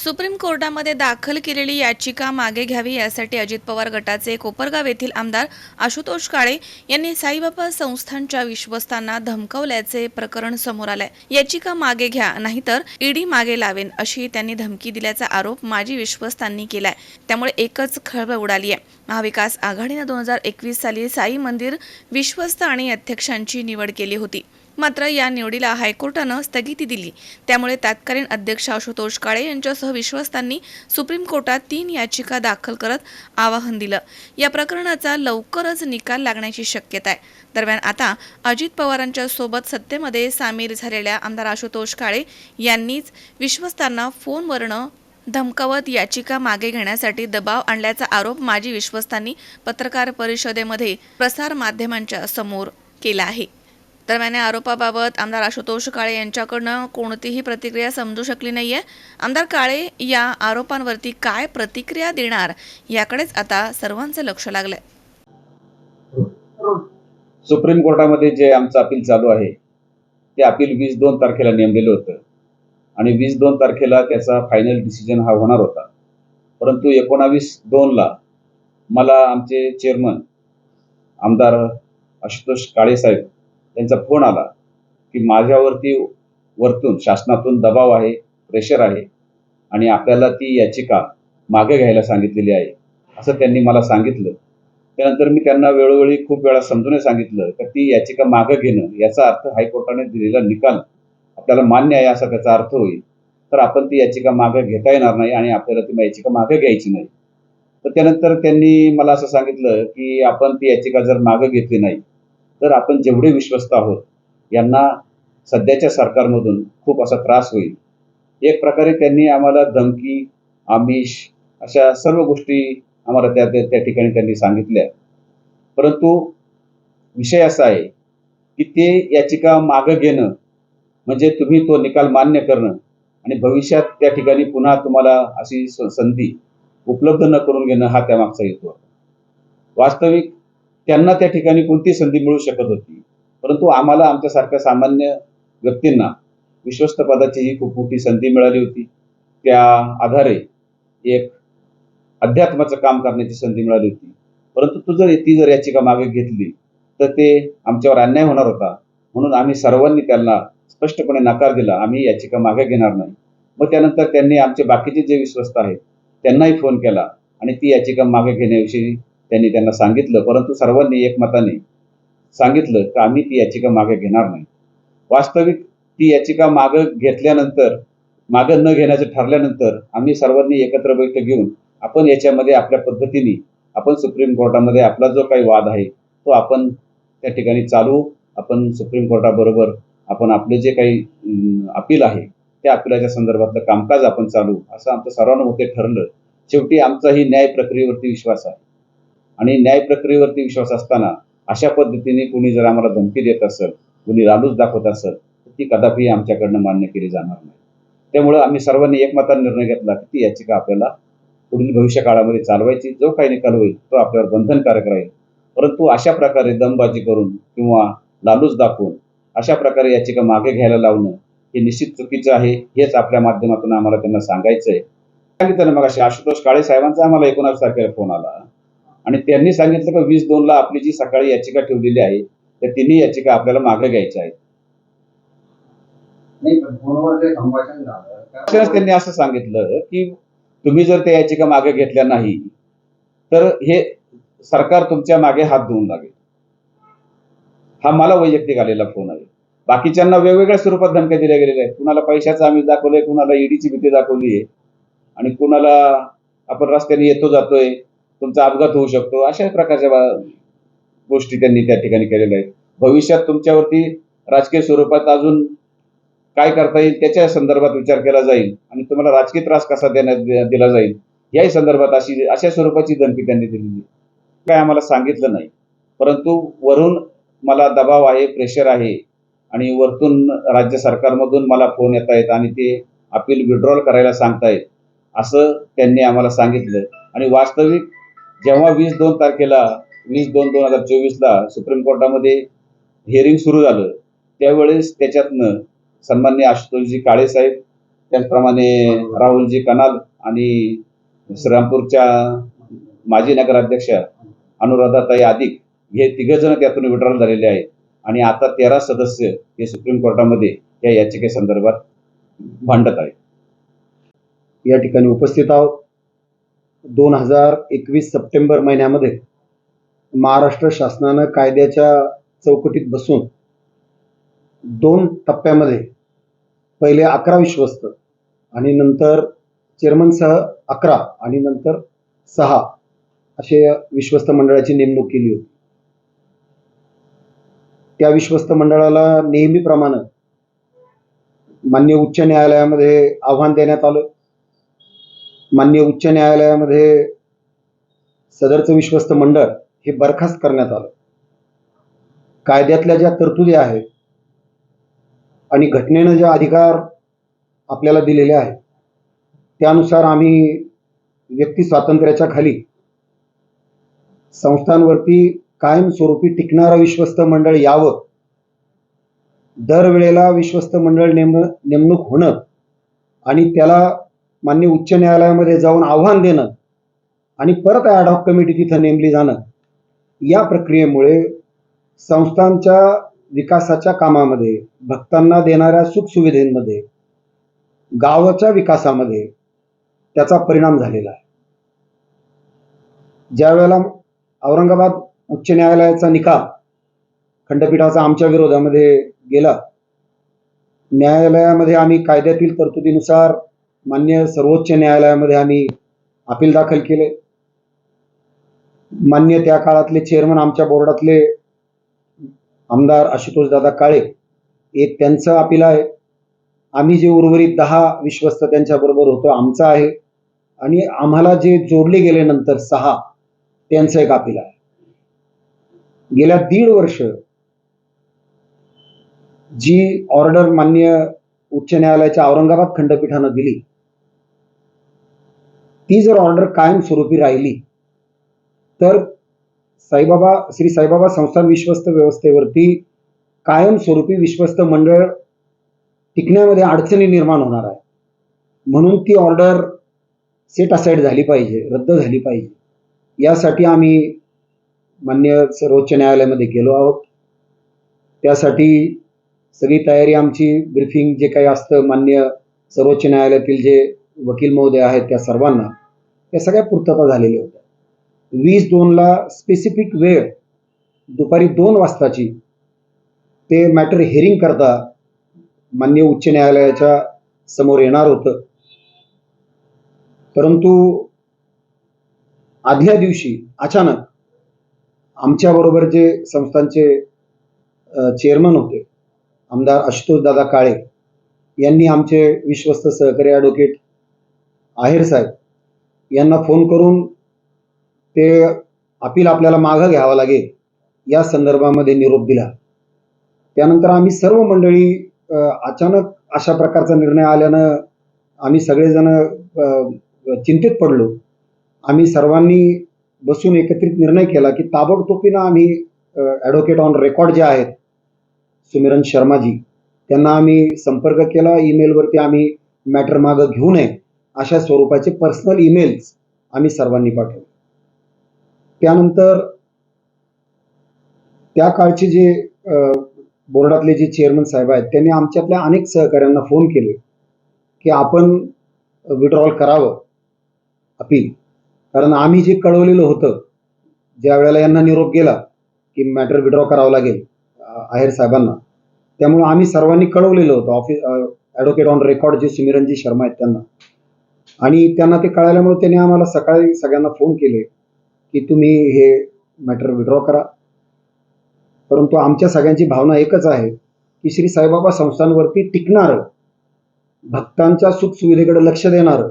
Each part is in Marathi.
सुप्रीम कोर्टामध्ये दाखल केलेली याचिका मागे घ्यावी यासाठी अजित पवार गटाचे कोपरगाव येथील आमदार आशुतोष काळे यांनी साईबाबा संस्थांच्या विश्वस्तांना धमकावल्याचे प्रकरण समोर आलंय. याचिका मागे घ्या नाहीतर ईडी मागे लावेन अशी त्यांनी धमकी दिल्याचा आरोप माजी विश्वस्तांनी केलाय. त्यामुळे एकच खळबळ उडाली आहे महाविकास आघाडीनं दोन हजार एकवीस साली साई मंदिर विश्वस्त आणि अध्यक्षांची निवड केली होती. मात्र या निवडीला हायकोर्टानं स्थगिती दिली. त्यामुळे तत्कालीन अध्यक्ष आशुतोष काळे यांच्यासह विश्वस्तांनी सुप्रीम कोर्टात तीन याचिका दाखल करत आवाहन दिलं. या प्रकरणाचा लवकरच निकाल लागण्याची शक्यता आहे. दरम्यान आता अजित पवारांच्या सोबत सत्तेमध्ये सामील झालेल्या आमदार आशुतोष काळे यांनीच विश्वस्तांना फोनवरनं धमकावत याचिका मागे घेण्यासाठी दबाव आणल्याचा आरोप माजी विश्वस्तांनी पत्रकार परिषदेमध्ये प्रसार माध्यमांच्या समोर केला आहे. दरम्यान या आरोपाबाबत आमदार आशुतोष काळे यांच्याकडनं कोणतीही प्रतिक्रिया समजू शकली नाहीये. आमदार काळे या आरोपांवरती काय प्रतिक्रिया देणार याकडेच आता सर्वांचं लक्ष लागलंय. सुप्रीम कोर्टामध्ये जे आमचं अपील चालू आहे ते अपील वीस दोन तारखेला नेमलेलं होतं. आणि वीस दोन तारखेला त्याचा फायनल डिसिजन हा होणार होता. परंतु एकोणावीस दोनला मला आमचे चेअरमन आमदार आशुतोष काळे साहेब त्यांचा फोन आला की माझ्यावरती वरतून शासनातून दबाव आहे प्रेशर आहे आणि आपल्याला ती याचिका मागे घ्यायला सांगितलेली आहे. असं त्यांनी मला सांगितलं. त्यानंतर मी त्यांना वेळोवेळी खूप वेळा समजून सांगितलं तर ती याचिका मागं घेणं याचा अर्थ हायकोर्टाने दिलेला निकाल आपल्याला मान्य आहे असा त्याचा अर्थ होईल. तर आपण ती याचिका मागे घेता येणार नाही आणि आपल्याला ती याचिका मागे घ्यायची नाही. तर त्यानंतर त्यांनी मला असं सांगितलं की आपण ती याचिका जर मागे घेतली नाही तर आपण जेवढे विश्वस्त आहोत यांना सध्याच्या सरकारमधून खूप असा त्रास होईल. एक प्रकारे त्यांनी आम्हाला धमकी आमिष अशा सर्व गोष्टी आम्हाला त्या त्या ठिकाणी त्यांनी सांगितल्या. परंतु विषय असा आहे की ते याचिका मागं घेणं म्हणजे तुम्ही तो निकाल मान्य करणं आणि भविष्यात त्या ठिकाणी पुन्हा तुम्हाला अशी स- संधी उपलब्ध न करून घेणं हा त्यामागचा हेतू आहे वास्तविक त्यांना त्या ठिकाणी कोणती संधी मिळू शकत होती. परंतु आम्हाला आमच्यासारख्या सामान्य व्यक्तींना विश्वस्त पदाची ही खूप मोठी संधी मिळाली होती. त्या आधारे एक अध्यात्माचं काम करण्याची संधी मिळाली होती. परंतु तू जर ती जर याचिका मागे घेतली तर ते आमच्यावर अन्याय होणार होता. म्हणून आम्ही सर्वांनी त्यांना स्पष्टपणे नकार दिला. आम्ही याचिका मागे घेणार नाही. मग त्यानंतर त्यांनी आमचे बाकीचे जे विश्वस्त आहेत त्यांनाही फोन केला आणि ती याचिका मागे घेण्याविषयी त्यांनी त्यांना सांगितलं परंतु सर्वांनी एकमताने सांगितलं की आम्ही ती याचिका मागे घेणार नाही. वास्तविक ती याचिका मागं घेतल्यानंतर मागं न घेण्याचं ठरल्यानंतर आम्ही सर्वांनी एकत्र बैठक घेऊन आपण याच्यामध्ये आपल्या पद्धतीने आपण सुप्रीम कोर्टामध्ये आपला जो काही वाद आहे तो आपण त्या ठिकाणी चालू आपण सुप्रीम कोर्टाबरोबर आपण आपले जे काही अपील आहे त्या अपिलाच्या संदर्भातलं कामकाज आपण चालू असं आमचं सर्वानुमते ठरलं. शेवटी आमचाही न्याय प्रक्रियेवरती विश्वास आहे. आणि न्याय प्रक्रियेवरती विश्वास असताना अशा पद्धतीने कुणी जर आम्हाला धमकी देत असेल कुणी लालूच दाखवत असेल तर ती कदापि आमच्याकडनं मान्य केली जाणार नाही. त्यामुळं आम्ही सर्वांनी एकमताने निर्णय घेतला की ती याचिका आपल्याला पुढील भविष्य काळामध्ये चालवायची. जो काही निकाल होईल तो आपल्यावर बंधनकारक राहील. परंतु अशा प्रकारे दमबाजी करून किंवा लालूच दाखवून अशा प्रकारे याचिका मागे घ्यायला लावणं हे निश्चित चुकीचं आहे. हेच आपल्या माध्यमातून आम्हाला त्यांना सांगायचं आहे सांगितलं मग मग आशुतोष काळे साहेबांचा आम्हाला एकोणास तारखेला फोन आला. आणि त्यांनी सांगितलं की वीस दोनला आपली जी सकाळी याचिका ठेवलेली आहे त्या तिन्ही याचिका आपल्याला मागे घ्यायच्या आहेत. त्यांनी असं सांगितलं की तुम्ही जर त्या याचिका मागे घेतल्या नाही तर हे सरकार तुमच्या मागे हात धुवून लागेल. हा मला वैयक्तिक आलेला फोन आहे. बाकीच्यांना वेगवेगळ्या स्वरूपात धमक्या दिल्या गेलेल्या आहेत. कुणाला पैशाचं आम्ही दाखवलंय कुणाला ईडीची भीती दाखवली आहे आणि कुणाला आपण रस्त्याने येतो जातोय तुमचा अपघात होऊ शकतो. अशा प्रकारच्या गोष्टी त्यांनी त्या ठिकाणी केलेल्या आहेत. भविष्यात तुमच्यावरती राजकीय स्वरूपात अजून काय करता येईल त्याच्या संदर्भात विचार केला जाईल आणि तुम्हाला राजकीय त्रास कसा देण्यात दिला जाईल याही संदर्भात अशी अशा स्वरूपाची धमकी त्यांनी दिलेली काय आम्हाला सांगितलं नाही. परंतु वरून मला दबाव आहे प्रेशर आहे आणि वरतून राज्य सरकारमधून मला फोन येत आहेत आणि ते अपील विड्रॉल करायला सांगतायत. असं त्यांनी आम्हाला सांगितलं आणि वास्तविक जेव्हा वीस दोन तारखेला वीस दोन दोन हजार चोवीसला सुप्रीम कोर्टामध्ये हिअरिंग सुरू झालं त्यावेळेस त्याच्यातनं सन्मान्य आशुतोषजी काळेसाहेब त्याचप्रमाणे राहुलजी कनाल आणि श्रीरामपूरच्या माजी नगराध्यक्षा अनुराधाताई अधिक हे तिघजण त्यातून विड्रॉल झालेले आहेत. आणि आता तेरा सदस्य हे सुप्रीम कोर्टामध्ये या याचिकेसंदर्भात भांडत आहेत. या ठिकाणी उपस्थित आहोत. दोन हजार एकवीस सप्टेंबर महिन्यामध्ये महाराष्ट्र शासनानं कायद्याच्या चौकटीत बसून दोन टप्प्यामध्ये पहिले अकरा विश्वस्त आणि नंतर चेअरमनसह अकरा आणि नंतर सहा असे विश्वस्त मंडळाची नेमणूक केली होती. त्या विश्वस्त मंडळाला नेहमीप्रमाणे मान्य उच्च न्यायालयामध्ये आव्हान देण्यात आलं. मान्य उच्च न्यायालयामध्ये सदरचं विश्वस्त मंडळ हे बरखास्त करण्यात आलं. कायद्यातल्या ज्या तरतुदी आहेत आणि घटनेनं ज्या अधिकार आपल्याला दिलेले आहेत त्यानुसार आम्ही व्यक्ती स्वातंत्र्याच्या खाली संस्थांवरती कायमस्वरूपी टिकणारं विश्वस्त मंडळ यावं. दरवेळेला विश्वस्त मंडळ नेम नेमणूक होणं आणि त्याला मान्य उच्च न्यायालयामध्ये जाऊन आव्हान देणं आणि परत ॲडहॉक कमिटी तिथं नेमली जाणं या प्रक्रियेमुळे संस्थांच्या विकासाच्या कामामध्ये भक्तांना देणाऱ्या सुखसुविधेमध्ये गावाच्या विकासामध्ये त्याचा परिणाम झालेला आहे. ज्या वेळेला औरंगाबाद उच्च न्यायालयाचा निकाल खंडपीठाचा आमच्या विरोधामध्ये गेला न्यायालयामध्ये आम्ही कायद्यातील तरतुदीनुसार मान्य सर्वोच्च न्यायालयामध्ये आम्ही अपील दाखल केले. मान्य त्या काळातले चेअरमन आमच्या बोर्डातले आमदार आशुतोषदादा काळे एक त्यांचं अपील आहे. आम्ही जे उर्वरित दहा विश्वस्त त्यांच्याबरोबर होतो आमचं आहे. आणि आम्हाला जे जोडले गेले नंतर सहा त्यांचं एक अपील आहे. गेल्या दीड वर्ष जी ऑर्डर मान्य उच्च न्यायालयाच्या औरंगाबाद खंडपीठानं दिली ती जर ऑर्डर कायमस्वरूपी राहिली तर साईबाबा श्री साईबाबा संस्थान विश्वस्त व्यवस्थेवरती कायमस्वरूपी विश्वस्त मंडळ टिकण्यामध्ये अडचणी निर्माण होणार आहे. म्हणून ती ऑर्डर सेट असाईड झाली पाहिजे रद्द झाली पाहिजे. यासाठी आम्ही मान्य सर्वोच्च न्यायालयामध्ये गेलो आहोत. त्यासाठी सगळी तयारी आमची ब्रिफिंग जे काही असतं मान्य सर्वोच्च न्यायालयातील जे वकील महोदय आहेत त्या सर्वांना या सगळ्या पूर्तता झालेल्या होत्या. वीस दोनला स्पेसिफिक वेळ दुपारी दोन वाजताची ते मॅटर हेरिंग करता मान्य उच्च न्यायालयाच्या समोर येणार होतं. परंतु आदल्या दिवशी अचानक आमच्याबरोबर जे संस्थांचे चेअरमन होते आमदार आशुतोषदादा काळे यांनी आमचे विश्वस्त सहकारी ॲडव्होकेट आहेर साहेब यांना फोन करून ते अपील आपल्याला मागं घ्यावं लागेल या संदर्भामध्ये निरोप दिला. त्यानंतर आम्ही सर्व मंडळी अचानक अशा प्रकारचा निर्णय आल्यानं आम्ही सगळेजण चिंतित पडलो. आम्ही सर्वांनी बसून एकत्रित निर्णय केला की ताबडतोबीनं आम्ही ॲडव्होकेट ऑन रेकॉर्ड जे आहेत सुमिरन शर्माजी त्यांना आम्ही संपर्क केला. ईमेलवरती आम्ही मॅटर मागं घेऊ नये. अशा स्वरूपाचे पर्सनल ईमेल्स आम्ही सर्वांनी पाठवले. त्यानंतर त्या काळचे जे बोर्डातले जे चेअरमन साहेब आहेत त्यांनी आमच्यातल्या अनेक सहकाऱ्यांना फोन केले की आपण विड्रॉल करावं अपील. कारण आम्ही जे कळवलेलं होतं ज्या वेळेला यांना निरोप गेला की मॅटर विड्रॉ करावं लागेल आहेर साहेबांना त्यामुळे आम्ही सर्वांनी कळवलेलं होतं. ऑफिस ॲडव्होकेट ऑन रेकॉर्ड जे सुमिरनजी शर्मा आहेत त्यांना. आणि त्यांना ते कळाल्यामुळे त्यांनी आम्हाला सकाळी सगळ्यांना फोन केले की तुम्ही हे मॅटर विड्रॉ करा. परंतु आमच्या सगळ्यांची भावना एकच आहे की श्री साईबाबा संस्थांवरती टिकणारं भक्तांच्या सुखसुविधेकडे लक्ष देणारं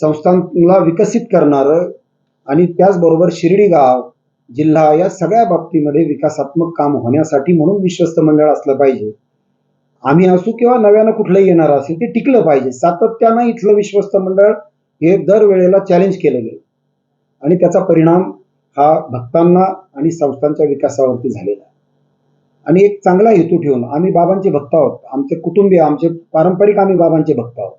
संस्थांना विकसित करणारं आणि त्याचबरोबर शिर्डी गाव जिल्हा या सगळ्या बाबतीमध्ये विकासात्मक काम होण्यासाठी म्हणून विश्वस्त मंडळ असलं पाहिजे. आम्ही असू किंवा नव्यानं कुठलंही येणार असेल ते टिकलं पाहिजे. सातत्यानं इथलं विश्वस्त मंडळ हे दरवेळेला चॅलेंज केलं गेलं. आणि त्याचा परिणाम हा भक्तांना आणि संस्थांच्या विकासावरती झालेला आहे. आणि एक चांगला हेतू ठेवून आम्ही बाबांचे भक्त आहोत. आमचे कुटुंबीय आमचे पारंपरिक आम्ही बाबांचे भक्त आहोत.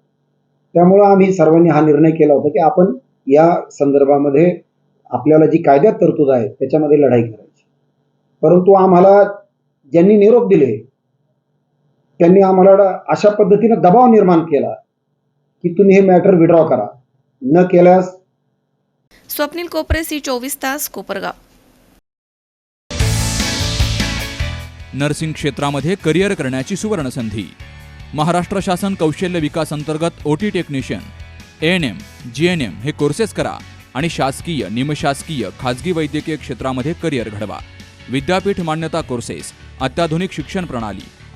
त्यामुळं आम्ही सर्वांनी हा निर्णय केला होता की आपण या संदर्भामध्ये आपल्याला जी कायद्यात तरतूद आहे त्याच्यामध्ये लढाई करायची. परंतु आम्हाला ज्यांनी निरोप दिले त्यांनी आम्हाला अशा पद्धतीनं दबाव निर्माण केला की तुम्ही हे मॅटर विड्रॉ करा. न केल्यास स्वप्नील कोपरे सी चोवीस तास कोपरगाव. नर्सिंग क्षेत्रामध्ये करिअर करण्याची सुवर्णसंधी. महाराष्ट्र शासन कौशल्य विकास अंतर्गत OT technician N M G N M हे कोर्सेस करा आणि शासकीय निमशासकीय खाजगी वैद्यकीय क्षेत्रामध्ये करिअर घडवा. विद्यापीठ मान्यता कोर्सेस अत्याधुनिक शिक्षण प्रणाली